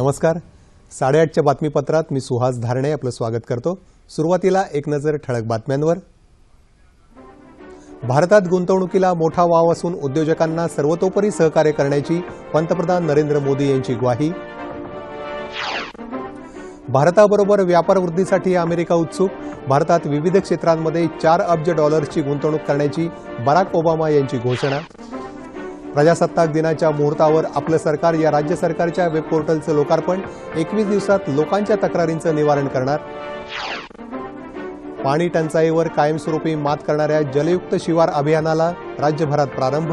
नमस्कार. साडेआठच्या बातमीपत्रात मी सुहास धारणे आपलं स्वागत करतो. सुरुवातीला एक नजर ठळक बातम्यांवर. भारतात गुंतवणुकीला मोठा वाव असून उद्योजकांना सर्वतोपरी सहकार्य करण्याची पंतप्रधान नरेंद्र मोदी यांची ग्वाही. भारताबरोबर व्यापार वृद्धीसाठी अमेरिका उत्सुक. भारतात विविध क्षेत्रांमध्ये चार अब्ज डॉलर्सची गुंतवणूक करण्याची बराक ओबामा यांची घोषणा. प्रजासत्ताक दिनाच्या मुहूर्तावर आपलं सरकार या राज्य सरकारच्या वेब पोर्टलचं लोकार्पण. एकवीस दिवसात लोकांच्या तक्रारींचं निवारण करणार. पाणी टंचाईवर कायमस्वरूपी मात करणाऱ्या जलयुक्त शिवार अभियानाला राज्यभरात प्रारंभ.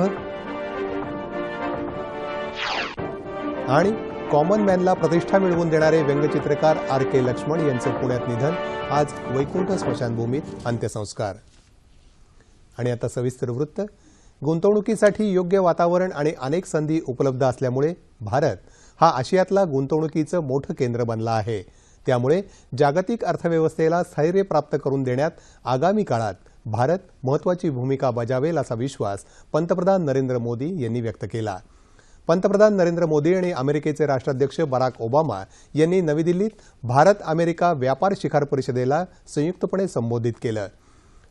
आणि कॉमन मॅनला प्रतिष्ठा मिळवून देणारे व्यंगचित्रकार आर के लक्ष्मण यांचं पुण्यात निधन. आज वैकुंठ स्मशानभूमीत अंत्यसंस्कार. आणि आता सविस्तर वृत्त. गुंतवणुकीसाठी योग्य वातावरण आणि अनेक संधी उपलब्ध असल्यामुळे भारत हा आशियातला गुंतवणुकीचं मोठं केंद्र बनला आहे. त्यामुळे जागतिक अर्थव्यवस्थेला स्थैर्य प्राप्त करून देण्यात आगामी काळात भारत महत्वाची भूमिका बजावेल असा विश्वास पंतप्रधान नरेंद्र मोदी यांनी व्यक्त केला. पंतप्रधान नरेंद्र मोदी आणि अमेरिकेचे राष्ट्राध्यक्ष बराक ओबामा यांनी नवी दिल्लीत भारत अमेरिका व्यापार शिखर परिषदेला संयुक्तपणे संबोधित केलं.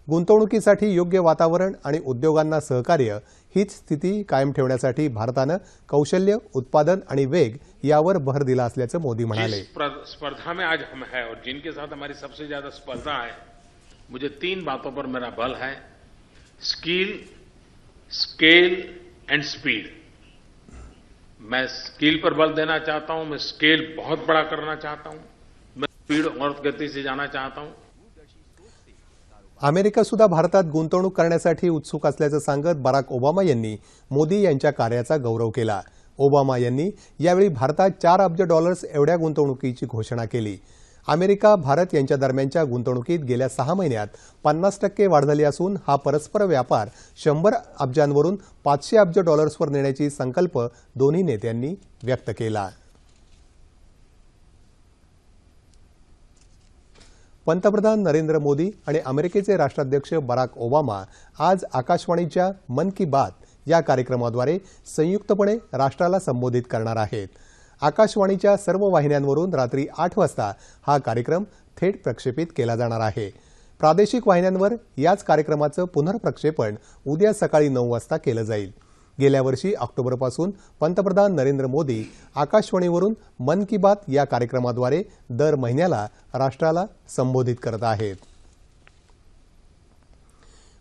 गुंतवणुकीसाठी योग्य वातावरण आणि उद्योगांना सहकार्य हीच स्थिती कायम ठेवण्यासाठी भारतानं कौशल्य उत्पादन आणि वेग यावर भर दिला असल्याचं मोदी म्हणाले. स्पर्धा में आज हम है और जिनके साथ हमारी सबसे ज्यादा स्पर्धा है मुझे तीन बातों पर मेरा बल है। Skill scale and speed. मैं स्किल पर बल देना चाहता हूं मैं स्केल बहुत बड़ा करना चाहता हूं मैं स्पीड और गति से जाना चाहता हूं। अमेरिका सुद्धा भारतात गुंतवणूक करण्यासाठी उत्सुक असल्याचं सांगत बराक ओबामा यांनी मोदी यांच्या कार्याचा गौरव केला. ओबामा यांनी यावेळी भारतात चार अब्ज डॉलर्स एवढ्या गुंतवणुकीची घोषणा केली. अमेरिका भारत यांच्या दरम्यानच्या गुंतवणुकीत गेल्या सहा महिन्यात पन्नास टक्के वाढ झाली असून हा परस्पर व्यापार शंभर अब्जांवरून पाचशे अब्ज डॉलर्सवर नेण्याची संकल्प दोन्ही नेत्यांनी व्यक्त केला. पंतप्रधान नरेंद्र मोदी आणि अमेरिकेचे राष्ट्राध्यक्ष बराक ओबामा आज आकाशवाणीच्या मन की बात या कार्यक्रमाद्वारे संयुक्तपणे राष्ट्राला संबोधित करणार आहेत. आकाशवाणीच्या सर्व वाहिन्यांवरून रात्री आठ वाजता हा कार्यक्रम थेट प्रक्षेपित केला जाणार आहे. प्रादेशिक वाहिन्यांवर याच कार्यक्रमाचं पुनर्प्रक्षेपण उद्या सकाळी नऊ वाजता केलं जाईल. गेल्या वर्षी ऑक्टोबरपासून पंतप्रधान नरेंद्र मोदी आकाशवाणीवरून मन की बात या कार्यक्रमाद्वारे दर महिन्याला राष्ट्राला संबोधित करत आहेत.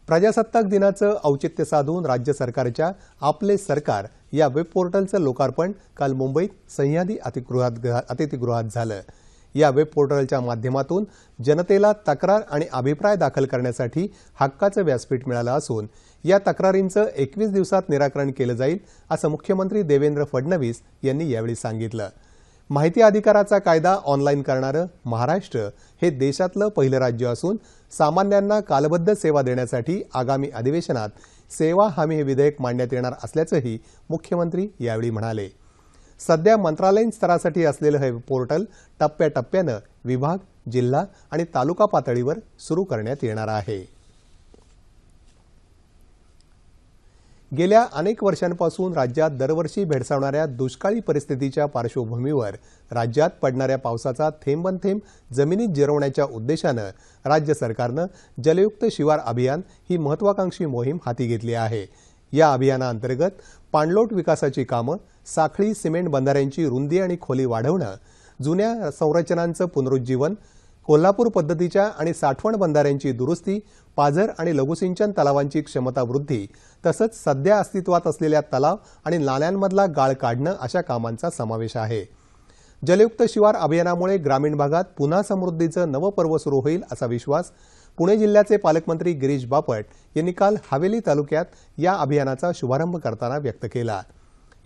प्रजासत्ताक दिनाचं औचित्य साधून राज्य सरकारच्या आपले सरकार या वेब पोर्टलचं लोकार्पण काल मुंबईत सह्याद्री अतिथीगृहात अतिथीगृहात झालं. या वेब पोर्टलच्या माध्यमातून जनतेला तक्रार आणि अभिप्राय दाखल करण्यासाठी हक्काचं व्यासपीठ मिळालं असून या तक्रारींचं एकवीस दिवसात निराकरण केलं जाईल असं मुख्यमंत्री देवेंद्र फडणवीस यांनी यावेळी सांगितलं. माहिती अधिकाराचा कायदा ऑनलाईन करणारं महाराष्ट्र हे देशातलं पहिलं राज्य असून सामान्यांना कालबद्ध सेवा देण्यासाठी आगामी अधिवेशनात सेवा हमी हे विधेयक मांडण्यात येणार असल्याचंही मुख्यमंत्री यावेळी म्हणाले. सध्या मंत्रालयीन स्तरासाठी असलेलं हे पोर्टल टप्प्याटप्प्यानं विभाग जिल्हा आणि तालुका पातळीवर सुरू करण्यात येणार आहे. गेल्या अनेक वर्षांपासून राज्यात दरवर्षी भेडसावणाऱ्या दुष्काळी परिस्थितीच्या पार्श्वभूमीवर राज्यात पडणाऱ्या पावसाचा थेंबन थेंब जमिनीत जिरवण्याच्या उद्देशानं राज्य सरकारनं जलयुक्त शिवार अभियान ही महत्वाकांक्षी मोहीम हाती घेतली आहे. या अभियानाअंतर्गत पाणलोट विकासाची कामं साखळी सिमेंट बंधाऱ्यांची रुंदी आणि खोली वाढवणं जुन्या संरचनांचं पुनरुज्जीवन कोल्हापूर पद्धतीच्या आणि साठवण बंधाऱ्यांची दुरुस्ती पाझर आणि लघुसिंचन तलावांची क्षमता वृद्धी तसंच सध्या अस्तित्वात असलेल्या तलाव आणि नाल्यांमधला गाळ काढणं अशा कामांचा समावेश आहे. जलयुक्त शिवार अभियानामुळे ग्रामीण भागात पुन्हा समृद्धीचं नवं पर्व सुरू होईल असा विश्वास पुणे जिल्ह्याचे पालकमंत्री गिरीश बापट यांनी काल हवेली तालुक्यात या अभियानाचा शुभारंभ करताना व्यक्त केला.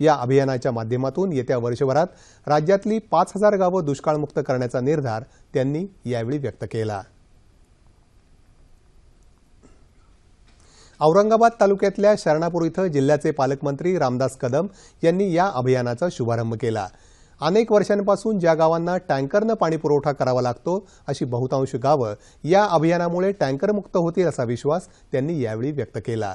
या अभियानाच्या माध्यमातून येत्या वर्षभरात राज्यातली पाच हजार गावं दुष्काळमुक्त करण्याचा निर्धार त्यांनी यावेळी व्यक्त केला. औरंगाबाद तालुक्यातल्या शरणापूर इथं जिल्ह्याचे पालकमंत्री रामदास कदम यांनी या अभियानाचा शुभारंभ केला. अनेक वर्षांपासून ज्या गावांना टँकरनं पाणी पुरवठा करावा लागतो अशी बहुतांश गावं या अभियानामुळे टँकरमुक्त होतील असा विश्वास त्यांनी यावेळी व्यक्त केला.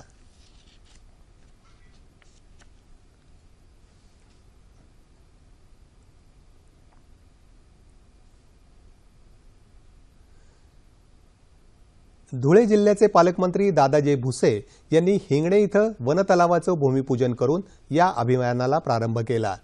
धुळे जिल्ह्याचे पालकमंत्री दादाजी भुसे यांनी हिंगणे इथं वनतलावाचं भूमिपूजन करून या अभियानाला प्रारंभ केला.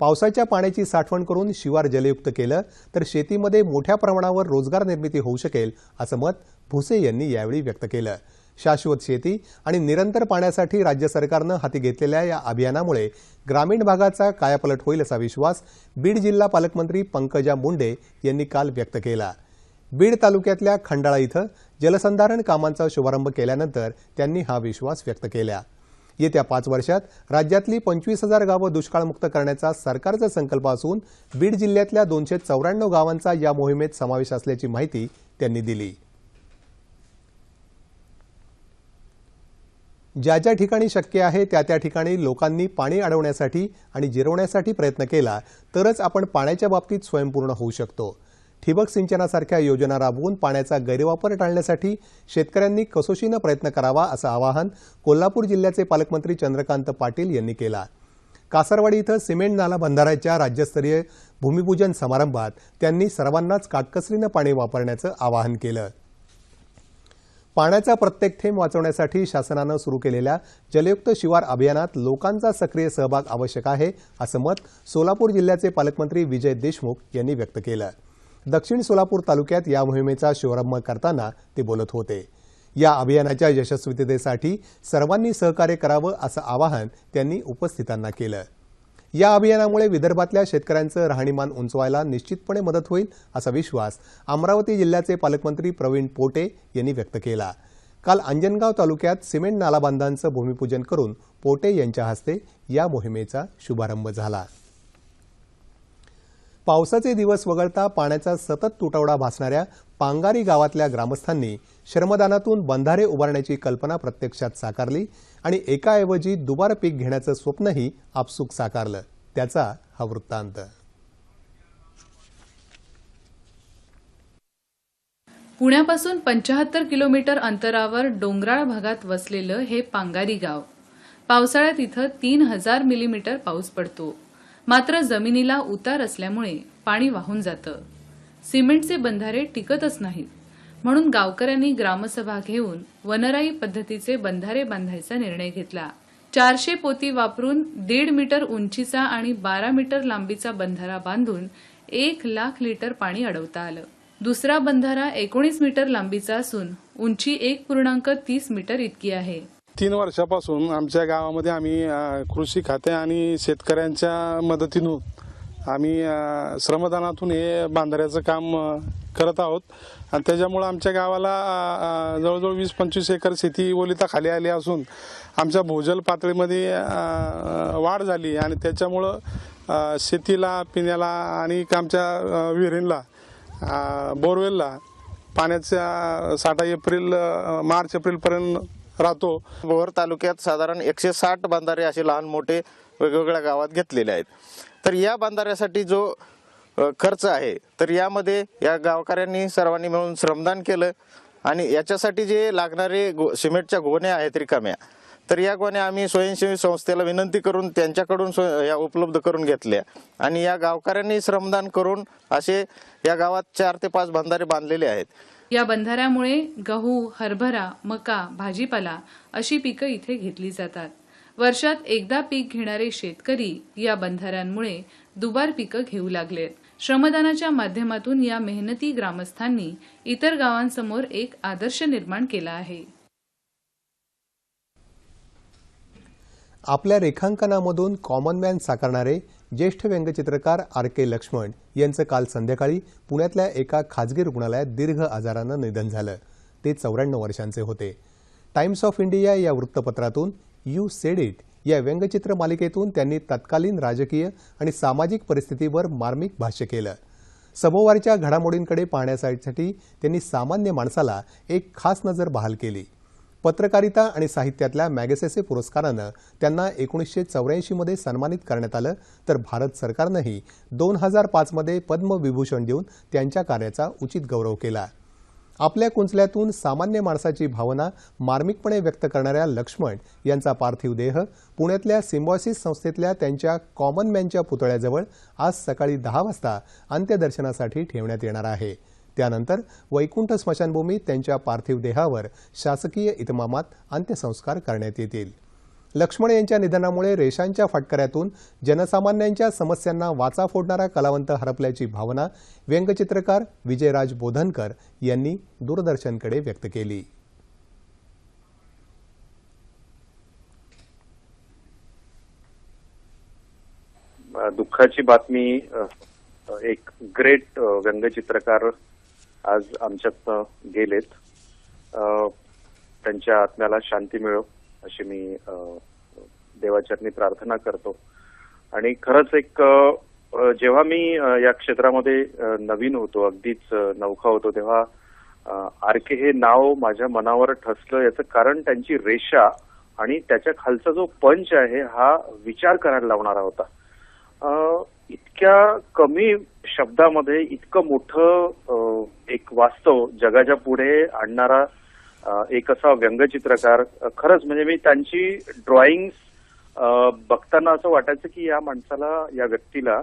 पावसाच्या पाण्याची साठवण करून शिवार जलयुक्त केलं तर शेतीमध्ये मोठ्या प्रमाणावर रोजगार निर्मिती होऊ शकेल असं मत भुसे यांनी यावेळी व्यक्त केलं. शाश्वत शेती आणि निरंतर पाण्यासाठी राज्य सरकारनं हाती घेतलेल्या या अभियानामुळे ग्रामीण भागाचा कायापलट होईल असा विश्वास बीड जिल्हा पालकमंत्री पंकजा मुंडे यांनी काल व्यक्त केला. बीड तालुक्यातल्या खंडाळा इथं जलसंधारण कामांचा शुभारंभ केल्यानंतर त्यांनी हा विश्वास व्यक्त केला. येत्या पाच वर्षात राज्यातली पंचवीस हजार गावं दुष्काळमुक्त करण्याचा सरकारचा संकल्प असून बीड जिल्ह्यातल्या दोनशे चौऱ्याण्णव गावांचा या मोहिमेत समावेश असल्याची माहिती त्यांनी दिली. ज्या ज्या ठिकाणी शक्य आहे त्या त्या ठिकाणी लोकांनी पाणी अडवण्यासाठी आणि जिरवण्यासाठी प्रयत्न केला तरच आपण पाण्याच्या बाबतीत स्वयंपूर्ण होऊ शकतो. ठिबक सिंचनासारख्या योजना राबवून पाण्याचा गैरवापर टाळण्यासाठी शेतकऱ्यांनी कसोशीनं प्रयत्न करावा असं आवाहन कोल्हापूर जिल्ह्याचे पालकमंत्री चंद्रकांत पाटील यांनी केला. कासरवाडी इथं सिमेंट नाला बंधाऱ्याच्या राज्यस्तरीय भूमिपूजन समारंभात त्यांनी सर्वांनाच काटकसरीनं पाणी वापरण्याचं आवाहन केलं. पाण्याचा प्रत्येक थेंब वाचवण्यासाठी शासनानं सुरू केलेल्या जलयुक्त शिवार अभियानात लोकांचा सक्रिय सहभाग आवश्यक आहे असं मत सोलापूर जिल्ह्याचे पालकमंत्री विजय देशमुख यांनी व्यक्त केलं. दक्षिण सोलापूर तालुक्यात या मोहिमेचा शुभारंभ करताना ते बोलत होते. या अभियानाच्या यशस्वीतेसाठी सर्वांनी सहकार्य करावं असं आवाहन त्यांनी उपस्थितांना केलं. या अभियानामुळे विदर्भातल्या शेतकऱ्यांचं राहणीमान उंचवायला निश्चितपणे मदत होईल असा विश्वास अमरावती जिल्ह्याचे पालकमंत्री प्रवीण पोटे यांनी व्यक्त केला. काल अंजनगाव तालुक्यात सिमेंट नालाबांधांचं भूमिपूजन करून पोटे यांच्या हस्ते या मोहिमेचा शुभारंभ झाला. पावसाचे दिवस वगळता पाण्याचा सतत तुटवडा भासणाऱ्या पांगारी गावातल्या ग्रामस्थांनी श्रमदानातून बंधारे उभारण्याची कल्पना प्रत्यक्षात साकारली आणि एकाऐवजी दुबार पीक घेण्याचं स्वप्नही आपसूक साकारलं. त्याचा हा वृत्तांत. पुण्यापासून पंचाहत्तर किलोमीटर अंतरावर डोंगराळ भागात वसलेलं हे पांगारी गाव. पावसाळ्यात इथं तीन हजार मिलीमीटर पाऊस पडतो. मात्र जमिनीला उतार असल्यामुळे पाणी वाहून जातं. सिमेंटचे बंधारे टिकतच नाहीत. म्हणून गावकऱ्यांनी ग्रामसभा घेऊन वनराई पद्धतीचे बंधारे बांधायचा निर्णय घेतला. चारशे पोती वापरून दीड मीटर उंचीचा आणि बारा मीटर लांबीचा बंधारा बांधून एक लाख लिटर पाणी अडवता आलं. दुसरा बंधारा एकोणीस मीटर लांबीचा असून उंची एक पूर्णांक तीस मीटर इतकी आहे. तीन वर्षापासून आमच्या गावामध्ये आम्ही कृषी खाते आणि शेतकऱ्यांच्या मदतीनं आम्ही श्रमदानातून हे बांधाऱ्याचं काम करत आहोत. आणि त्याच्यामुळं आमच्या गावाला जवळजवळ वीस पंचवीस एकर शेती ओलिताखाली आली असून आमच्या भूजल पातळीमध्ये वाढ झाली आणि त्याच्यामुळं शेतीला पिण्याला आणि आमच्या विहिरींला बोरवेलला पाण्याचा साठा एप्रिल मार्च एप्रिलपर्यंत राहतो. भोर तालुक्यात साधारण एकशे साठ बांधारे असे लहान मोठे वेगवेगळ्या गावात घेतलेले आहेत. तर या बांधाऱ्यासाठी जो खर्च आहे तर यामध्ये या गावकऱ्यांनी सर्वांनी मिळून श्रमदान केलं आणि याच्यासाठी जे लागणारे गो सिमेंटच्या गोण्या आहेत रिकाम्या तर या गोण्या आम्ही स्वयंसेवी संस्थेला विनंती करून त्यांच्याकडून स्व- या उपलब्ध करून घेतल्या आणि या गावकऱ्यांनी श्रमदान करून असे या गावात चार ते पाच बांधारे बांधलेले आहेत. या बंधाऱ्यामुळे गहू हरभरा मका भाजीपाला अशी पिकं इथे घेतली जातात. वर्षात एकदा पीक घेणारे शेतकरी या बंधाऱ्यांमुळे दुबार पिकं घेऊ लागलेत. श्रमदानाच्या माध्यमातून या मेहनती ग्रामस्थांनी इतर गावांसमोर एक आदर्श निर्माण केला आहे. आपल्या रेखांकनामधून कॉमन मॅन साकारणारे ज्येष्ठ व्यंगचित्रकार आर के लक्ष्मण यांचं काल संध्याकाळी पुण्यातल्या एका खाजगी रुग्णालयात दीर्घ आजारानं निधन झालं. ते चौऱ्याण्णव वर्षांचे होते. टाइम्स ऑफ इंडिया या वृत्तपत्रातून यू सेड इट या व्यंगचित्र मालिकेतून त्यांनी तत्कालीन राजकीय आणि सामाजिक परिस्थितीवर मार्मिक भाष्य केलं. समोवारच्या घडामोडींकडे पाहण्यासाठी त्यांनी सामान्य माणसाला एक खास नजर बहाल केली. पत्रकारिता आणि साहित्यातल्या मॅगसेसे पुरस्कारानं त्यांना एकोणीसशे चौऱ्याऐंशीमध्ये सन्मानित करण्यात आलं. तर भारत सरकारनंही दोन हजार पाचमध्ये पद्मविभूषण देऊन त्यांच्या कार्याचा उचित गौरव केला. आपल्या कुंचल्यातून सामान्य माणसाची भावना मार्मिकपणे व्यक्त करणाऱ्या लक्ष्मण यांचा पार्थिव देह पुण्यातल्या सिम्बॉयसिस संस्थेतल्या त्यांच्या कॉमन मॅनच्या पुतळ्याजवळ आज सकाळी दहा वाजता अंत्यदर्शनासाठी ठेवण्यात येणार आहे. त्यानंतर वैकुंठ स्मशानभूमीत त्यांच्या पार्थिव देहावर शासकीय इतमामात अंत्यसंस्कार करण्यात येतील. लक्ष्मण यांच्या निधनामुळे रेषांच्या फाटकऱ्यातून जनसामान्यांच्या समस्यांना वाचा फोडणारा कलावंत हरपल्याची भावना व्यंगचित्रकार विजयराज बोधनकर यांनी दूरदर्शनकडे व्यक्त केली. दुःखाची बातमी एक ग्रेट व्यंगचित्रकार आज आमच्यात गेलेत. त्यांच्या आत्म्याला शांती मिळो अशी मी देवाचरणी प्रार्थना करतो. आणि खरंच एक जेव्हा मी या क्षेत्रामध्ये नवीन होतो अगदीच नौखा होतो तेव्हा आर के हे नाव माझ्या मनावर ठसलं. याचं कारण त्यांची रेषा आणि त्याच्या खालचा जो पंच आहे हा विचार करायला लावणारा होता. इतक्या कमी शब्दामध्ये इतकं मोठं एक वास्तव जगाच्या पुढे आणणारा एक असा व्यंगचित्रकार खरंच म्हणजे मी त्यांची ड्रॉइंग बघताना असं वाटायचं की या माणसाला या व्यक्तीला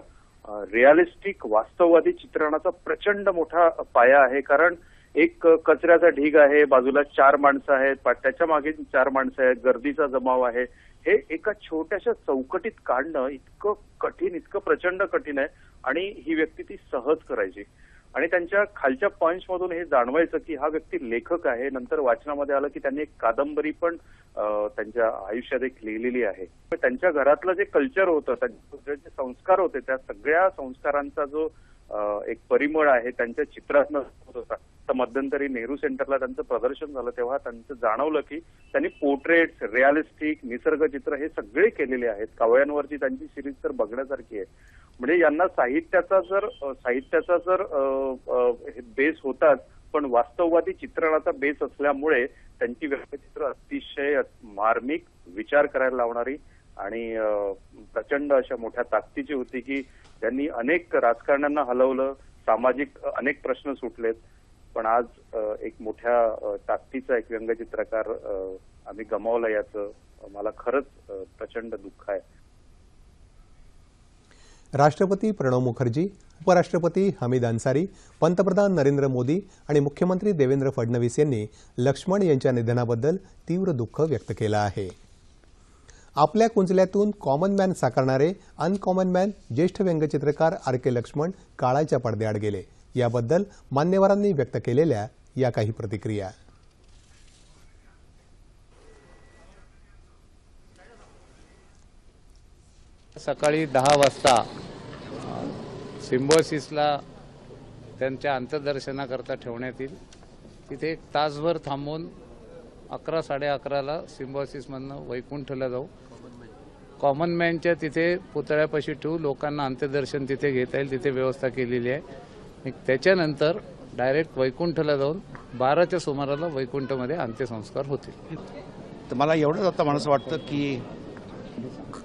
रिअलिस्टिक वास्तववादी चित्रणाचा प्रचंड मोठा पाया आहे. कारण एक कचऱ्याचा ढीग आहे बाजूला चार माणसं आहेत त्याच्यामागे चार माणसं आहेत गर्दीचा जमाव आहे. हे एका छोट्याशा चौकटीत काढणं इतकं कठीण इतकं प्रचंड कठीण आहे आणि ही व्यक्ती ती सहज करायची. आणि त्यांच्या खालच्या पॉईंटमधून मधून हे जाणवायचं की हा व्यक्ती लेखक आहे. नंतर वाचनामध्ये आलं की त्यांनी एक कादंबरी पण त्यांच्या आयुष्यात एक लिहिलेली आहे. पण त्यांच्या घरातलं जे कल्चर होतं त्यांचे जे संस्कार होते त्या सगळ्या संस्कारांचा जो एक परिमळ आहे त्यांच्या चित्रातनं होत. आता तर मध्यंतरी नेहरू सेंटरला त्यांचं प्रदर्शन झालं तेव्हा त्यांचं जाणवलं की त्यांनी पोर्ट्रेट रिअलिस्टिक निसर्ग चित्र हे सगळे केलेले आहेत. कावळ्यांवरची त्यांची सिरीज तर बघण्यासारखी आहे. म्हणजे यांना साहित्याचा जर साहित्याचा जर बेस होताच पण वास्तववादी चित्रणाचा बेस असल्यामुळे त्यांची व्यक्तिचित्र अतिशय मार्मिक विचार करायला लावणारी आणि प्रचंड अशा मोठ्या ताकदीची होती की त्यांनी अनेक राजकारण्यांना हलवलं सामाजिक अनेक प्रश्न सुटलेत. पण आज एक मोठ्या ताकदीचा एक व्यंगचित्रकार आम्ही गमावला याचं. मला खरंच प्रचंड दुःख आहे. राष्ट्रपती प्रणव मुखर्जी उपराष्ट्रपती हमीद अन्सारी पंतप्रधान नरेंद्र मोदी आणि मुख्यमंत्री देवेंद्र फडणवीस यांनी लक्ष्मण यांच्या निधनाबद्दल तीव्र दुःख व्यक्त केलं आहे. आपल्या कुंजल्यातून कॉमन मॅन साकारणारे अनकॉमन मॅन ज्येष्ठ व्यंगचित्रकार आर के लक्ष्मण काळाच्या पडद्याआड गेले. याबद्दल मान्यवरांनी व्यक्त केलेल्या या काही प्रतिक्रिया. सकाळी दहा वाजता सिम्बॉसिसला त्यांच्या अंत्यदर्शनाकरता ठेवण्यात येईल. तिथे एक तासभर थांबून अकरा साडे अकराला सिम्बॉसिसमधनं वैकुंठला जाऊ. कॉमन मॅनच्या तिथे पुतळ्यापाशी ठेवू. लोकांना अंत्यदर्शन तिथे घेता येईल. तिथे व्यवस्था केलेली आहे. त्याच्यानंतर डायरेक्ट वैकुंठला जाऊन बाराच्या सुमाराला वैकुंठमध्ये अंत्यसंस्कार होतील. तर मला एवढंच आता माणसं वाटतं की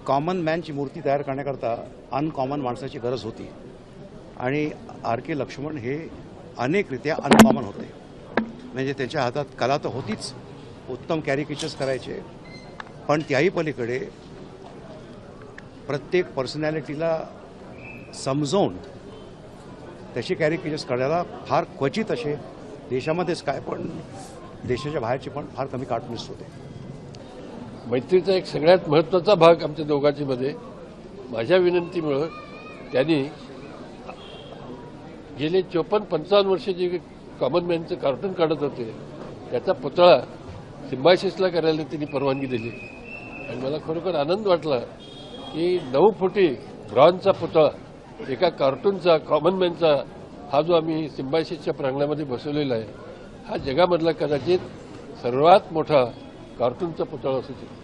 कॉमन मॅनची मूर्ती तयार करण्याकरता अनकॉमन माणसाची गरज होती. आणि आर के लक्ष्मण हे अनेकरित्या अनकॉमन होते. म्हणजे त्याच्या हातात कला तर होतीच. उत्तम कॅरिकेचर्स करायचे. पण त्याही पलीकडे प्रत्येक पर्सनॅलिटीला समजवून त्याचे कॅरिकेचर्स करायला फार क्वचित असे देशामध्येच काय पण देशाच्या बाहेरचे पण फार कमी कार्टूनिस्ट होते. मैत्रीचा एक सगळ्यात महत्त्वाचा भाग आमच्या दोघांची मध्ये माझ्या विनंतीमुळं त्यांनी गेले चोपन्न पंचावन्न वर्ष जे कॉमन मॅनचं कार्टून काढत होते त्याचा पुतळा सिम्बायसिसला करायला त्यांनी परवानगी दिली. आणि मला खरोखर आनंद वाटला की नऊ फुटी ब्रॉन्झचा पुतळा एका कार्टूनचा कॉमन मॅनचा हा जो आम्ही सिम्बायसिसच्या प्रांगणामध्ये बसवलेला आहे हा जगामधला कदाचित सर्वात मोठा कार्टूनचा पुतळा असू शकतो.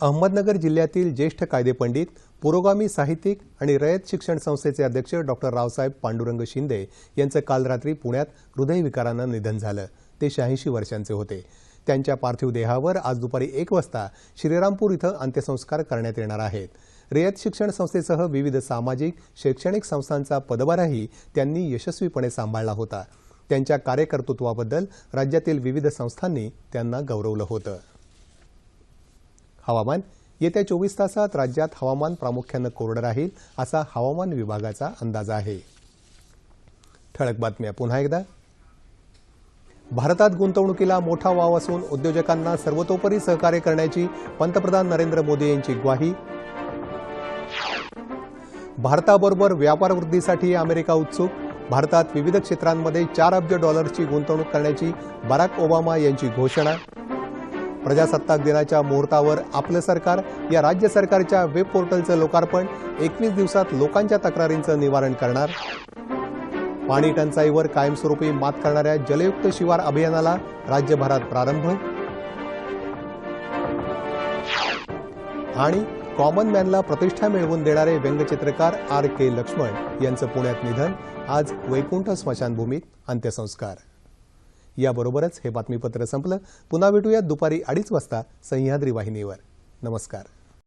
अहमदनगर जिल्ह्यातील ज्येष्ठ कायदेपंडित पुरोगामी साहित्यिक आणि रयत शिक्षण संस्थेचे अध्यक्ष डॉक्टर रावसाहेब पांडुरंग शिंदे यांचं काल रात्री पुण्यात हृदयविकारानं निधन झालं. ते शहाऐंशी वर्षांचे होते. त्यांच्या पार्थिव देहावर आज दुपारी एक वाजता श्रीरामपूर इथं अंत्यसंस्कार करण्यात येणार आहेत. रयत शिक्षण संस्थेसह विविध सामाजिक शैक्षणिक संस्थांचा पदभारही त्यांनी यशस्वीपणे सांभाळला होता. त्यांच्या कार्यकर्तृत्वाबद्दल राज्यातील विविध संस्थांनी त्यांना गौरवलं होतं. हवामान. येत्या चोवीस तासात राज्यात हवामान प्रामुख्यानं कोरडं राहील असा हवामान विभागाचा अंदाज आहे. ठळक बातम्या. पुन्हा एकदा. भारतात गुंतवणुकीला मोठा वाव असून उद्योजकांना सर्वतोपरी सहकार्य करण्याची पंतप्रधान नरेंद्र मोदी यांची ग्वाही भारताबरोबर व्यापार वृद्धीसाठी अमेरिका उत्सुक. भारतात विविध क्षेत्रांमध्ये चार अब्ज डॉलर्सची गुंतवणूक करण्याची बराक ओबामा यांची घोषणा. प्रजासत्ताक दिनाच्या मुहूर्तावर आपलं सरकार या राज्य सरकारच्या वेब पोर्टलचं लोकार्पण. एकवीस दिवसात लोकांच्या तक्रारींचं निवारण करणार. पाणी टंचाईवर कायमस्वरूपी मात करणाऱ्या जलयुक्त शिवार अभियानाला राज्यभरात प्रारंभ. आणि कॉमन मॅनला प्रतिष्ठा मिळवून देणारे व्यंगचित्रकार आर के लक्ष्मण यांचं पुण्यात निधन आज वैकुंठ स्मशानभूमीत अंत्यसंस्कार. याबरोबरच हे बातमीपत्र संपलं. पुन्हा भेटूयात दुपारी अडीच वाजता सह्याद्री वाहिनीवर. नमस्कार.